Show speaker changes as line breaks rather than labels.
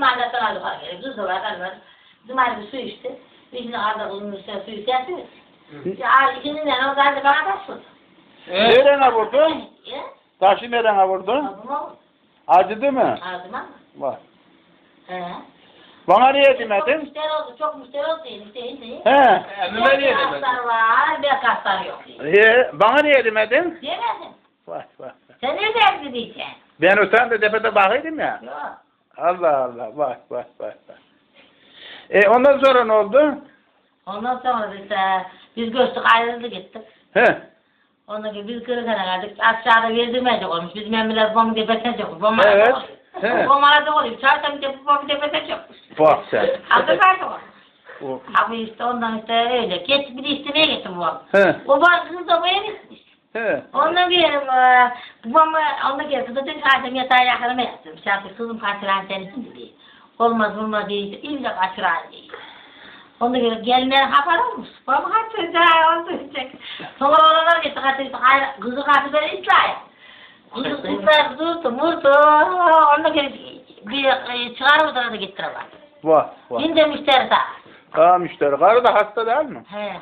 bizim annetten aldık hareket. Kızı var, karı var. Bizim aile bir su içti. Biz şimdi arada bunun üstüne su içersiniz. Ya ikinin de o geldi bana taş vurdu.
Nerene vurdun? Taşı nerene vurdun? Acıdı mı?
Ağzıma mı?
Var.
He.
Bana niye
Çok
demedin?
müşteri oldu, çok müşteri oldu değil.
He.
Emime niye demedin?
kaslar var, bir kaslar yok. diye.
Ee, bana niye demedin?
Diyemedim.
Vay vay.
Sen nereden diyeceksin?
Ben öten de tepede bakıyordum ya.
Yok.
Allah Allah. Vay vay vay. vay. E ondan sonra ne oldu?
Ondan sonra işte biz göçtük ayrıldı gittik.
He.
Ondan sonra biz kırıkana geldik. Aşağıda verdirmeyecek olmuş. Bizim emmiler bomba tepesine çokmuş. Bomba
Evet,
da
he.
Bomba da oluyor. Çarşamba de bomba tepesine çokmuş.
Bak sen.
Da var.
O-
Abi işte ondan işte öyle. Geç bir istemeye gitti babam.
He.
Babam kızı babaya gitmiş.
He.
Ondan diyelim eee, babam ondan geri kızı dedi kardeşim yatağa yakınıma yattım. Şarkı kızım kaçıran sensin dedi. Olmaz olmaz değil. İlle kaçıran değil. Ondan geri gelinler haber olmuş. Babam kaçıracağı oldu diyecek. Sonra oralar gitti kaçırdı. Kızı kaçırdı İsrail. Kızı İsrail durdu vurdu. Ondan geri bir e, çıkarıp da gitti.
Vay vay.
Şimdi müşteri sağ.
Aa müşteri. Karı da hasta değil mi?
He.